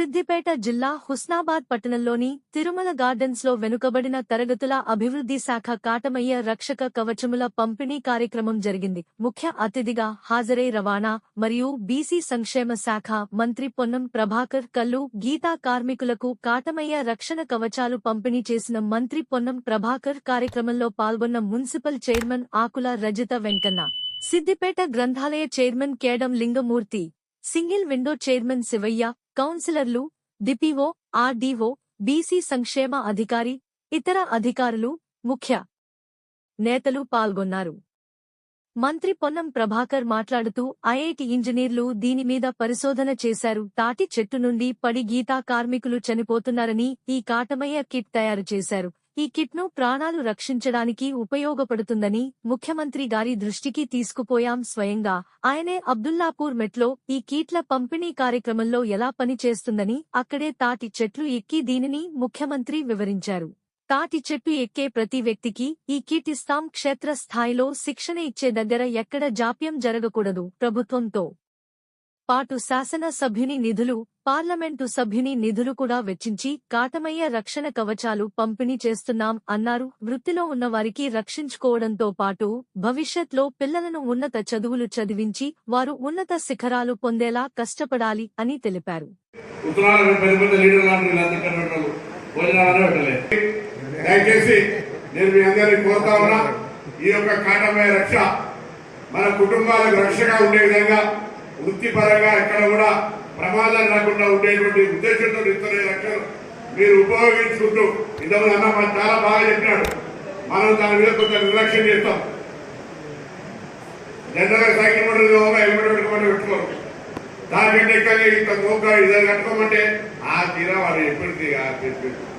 సిద్దిపేట జిల్లా హుస్నాబాద్ పట్టణంలోని తిరుమల గార్డెన్స్లో వెనుకబడిన తరగతుల అభివృద్ధి శాఖ కాటమయ్య రక్షక కవచముల పంపిణీ కార్యక్రమం జరిగింది. ముఖ్య అతిథిగా హాజరై రవాణా మరియు బీసీ సంక్షేమ శాఖ మంత్రి పొన్నం ప్రభాకర్ కల్లు గీతా కార్మికులకు కాటమయ్య రక్షణ కవచాలు పంపిణీ చేసిన మంత్రి పొన్నం ప్రభాకర్ కార్యక్రమంలో పాల్గొన్న మున్సిపల్ చైర్మన్ ఆకుల రజిత వెంకన్న. సిద్దిపేట గ్రంథాలయ chairman Kedam Lingamurthy single window chairman Shivaiah కౌన్సిలర్లు డిపిఓ ఆర్డీఓ బీసీ సంక్షేమ అధికారి ఇతర అధికారులు ముఖ్య నేతలు పాల్గొన్నారు. మంత్రి పొన్నం ప్రభాకర్ మాట్లాడుతూ ఐఐటి ఇంజనీర్లు దీని మీద పరిశోధన చేశారు. తాటి చెట్టు నుండి పడి గీతా కార్మికులు చనిపోతున్నారని ఈ కాటమయ్య కిట్ తయారు చేశారు. ఈ కిట్ను ప్రాణాలు రక్షించడానికి ఉపయోగపడుతుందని ముఖ్యమంత్రి గారి దృష్టికి తీసుకుపోయాం స్వయంగా. ఆయనే అబ్దుల్లాపూర్ మెట్లో ఈ కీట్ల పంపిణీ కార్యక్రమంలో ఎలా పనిచేస్తుందని అక్కడే తాటి చెట్లు ఎక్కి దీనిని ముఖ్యమంత్రి వివరించారు. తాటి చెట్టు ఎక్కే ప్రతి వ్యక్తికి ఈ కిట్ ఇస్తాం క్షేత్ర స్థాయిలో శిక్షణ ఇచ్చే దగ్గర ఎక్కడ జాప్యం జరగకూడదు ప్రభుత్వంతో. పాటు శాసన సభ్యుని నిధులు పార్లమెంటు సభ్యుని నిధులు కూడా వెచ్చించి కాటమయ్య రక్షణ కవచాలు పంపిణీ చేస్తున్నాం అన్నారు. వృత్తిలో ఉన్నవారికి రక్షించుకోవడంతో పాటు భవిష్యత్లో పిల్లలను ఉన్నత చదువులు చదివించి వారు ఉన్నత శిఖరాలు పొందేలా కష్టపడాలి అని తెలిపారు. ఈ యొక్క కాటమయ్య రక్ష మన కుటుంబాలకు రక్షగా ఉండే విధంగా వృత్తిపరంగా ఎక్కడ కూడా ప్రమాదం రాకుండా ఉండేటువంటి ఉద్దేశంతో ఇరవై లక్షలు మీరు ఉపయోగించుకుంటూ ఇంతకుముందు అన్న మనకు చాలా బాగా చెప్పినాడు. మనం దాని మీద కొంత నిర్లక్ష్యం చేస్తాం. జనరల్ సైకిల్ మోటార్ హెల్మెట్ పెట్టుకోమని పెట్టుకోరు. దానికంటే ఎక్కువ ఇంత తోక ఇది కట్టుకోమంటే ఆ తీరా వాడు ఎప్పటికీ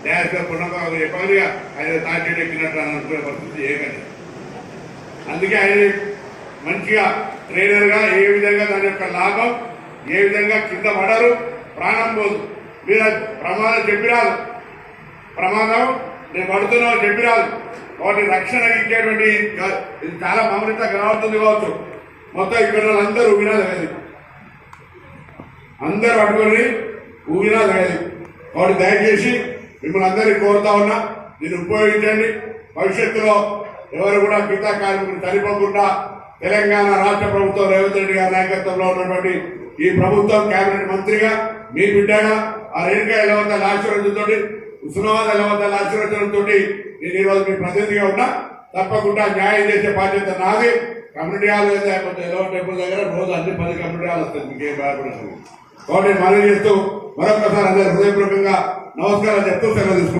డ్యాష్ పునః చెప్పాలిగా ఆయన తాటి ఎక్కినట్టు అని అనుకునే పరిస్థితి కానీ అందుకే ఆయన మంచిగా ట్రైనర్గా ఏ విధంగా దాని యొక్క లాభం ఏ విధంగా కింద పడరు ప్రాణం పోదు. మీరు ప్రమాదం చెప్పిరాదు ప్రమాదం నేను పడుతున్నావు చెప్పిరాదు వాటి రక్షణ ఇచ్చేటువంటి ఇది చాలా మమరిత కనబడుతుంది కావచ్చు. మొత్తం ఇక్కడ వాళ్ళందరూ వినాలి అది అందరూ అడుగుని ఊగినా లేదు వాడు దయచేసి మిమ్మల్ని అందరినీ కోరుతా ఉన్నా దీన్ని ఉపయోగించండి. భవిష్యత్తులో ఎవరు కూడా మిగతా కార్మికులు చనిపోకుండా తెలంగాణ రాష్ట్ర ప్రభుత్వం రేవంత్ రెడ్డి గారి నాయకత్వంలో ఉన్నటువంటి ఈ ప్రభుత్వం కేబినెట్ మంత్రిగా మీ బిడ్డగా ఆ రేణుకా ఎలవంతాల ఆశీర్వదంతో ఉస్మానాబాద్ ఎలవంతాల ఆశీర్వచనంతో నేను ఈరోజు మీ ప్రతినిధిగా ఉన్నా తప్పకుండా న్యాయం చేసే బాధ్యత నాది. కమ్యూనిటీ హాల్ లేకపోతే ఎలవ టెంపుల్ దగ్గర రోజు అన్ని పది కమ్యూనిటీ హాల్ వస్తాయి. మీకేం భయపడుతుంది కాబట్టి మనం చేస్తూ మరొకసారి అందరూ హృదయపూర్వకంగా నమస్కారం చెప్తూ సెలవు